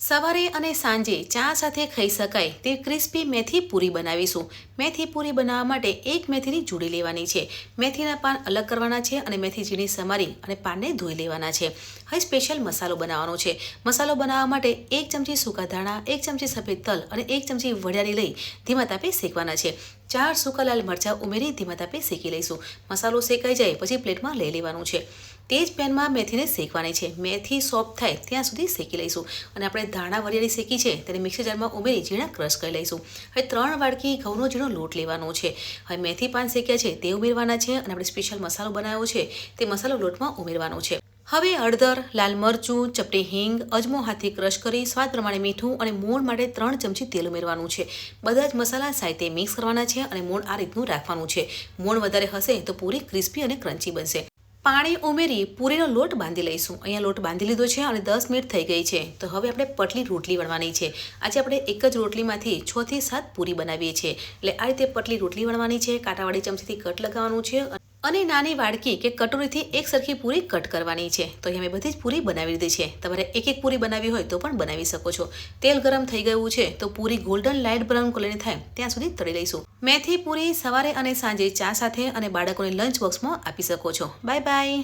સવારે અને સાંજે ચા સાથે ખાઈ શકાય તે ક્રિસ્પી મેથી પૂરી બનાવીશું. મેથી પૂરી બનાવવા માટે એક મેથીની જોડી લેવાની છે. મેથીના પાન અલગ કરવાના છે અને મેથી ઝીણી સમારી અને પાનને ધોઈ લેવાના છે. હવે સ્પેશિયલ મસાલો બનાવવાનો છે. મસાલો બનાવવા માટે એક ચમચી સૂકા ધાણા, એક ચમચી સફેદ તલ અને એક ચમચી વડિયારી લઈ ધીમા તાપે શેકવાના છે. ચાર સૂકા લાલ મરચાં ઉમેરી ધીમા તાપે શેકી લઈશું. મસાલો શેકાઈ જાય પછી પ્લેટમાં લઈ લેવાનું છે. તે જ પેનમાં મેથીને શેકવાની છે. મેથી સોફ્ટ થાય ત્યાં સુધી શેકી લઈશું. અને આપણે ધાણા વરિયાળી શેકી છે, તેને મિક્સર જારમાં ઉમેરી ઝીણા ક્રશ કરી લઈશું. હવે ત્રણ વાડકી ઘઉંનો ઝીણો લોટ લેવાનો છે. હવે મેથી પાન શેક્યા છે, તે ઉમેરવાના છે અને આપણે સ્પેશિયલ મસાલો બનાવ્યો છે, તે મસાલો લોટમાં ઉમેરવાનો છે. હવે હળદર, લાલ મરચું, ચપટી હિંગ, અજમો હાથથી ક્રશ કરી સ્વાદ પ્રમાણે મીઠું અને મોણ માટે ત્રણ ચમચી તેલ ઉમેરવાનું છે. બધા જ મસાલા સાથે મિક્સ કરવાના છે અને મોણ આ રીતનું રાખવાનું છે. મોણ વધારે હશે તો પૂરી ક્રિસ્પી અને ક્રન્ચી બનશે. પાણી ઉમેરી પૂરીનો લોટ બાંધી લઈશું. અહીંયા લોટ બાંધી લીધો છે અને દસ મિનિટ થઈ ગઈ છે. તો હવે આપણે પટલી રોટલી વણવાની છે. આજે આપણે એક જ રોટલીમાંથી છ થી સાત પૂરી બનાવીએ છીએ. એટલે આ રીતે પટલી રોટલી વણવાની છે, કાંટાવાળી ચમચીથી કટ લગાવવાનું છે અને નાની વાડકી કે કટોરીથી એક સરખી પૂરી કટ કરવાની છે. તો અહીંયા મેં બધી જ પૂરી બનાવી દીધી છે. તમારે એક એક પૂરી બનાવી હોય તો પણ બનાવી શકો છો. તેલ ગરમ થઈ ગયું છે તો પૂરી ગોલ્ડન લાઇટ બ્રાઉન કલરની થાય ત્યાં સુધી તળી લઈશું. મેથી પૂરી સવારે અને સાંજે ચા સાથે અને બાળકોને લંચ બોક્સમાં આપી શકો છો. Bye bye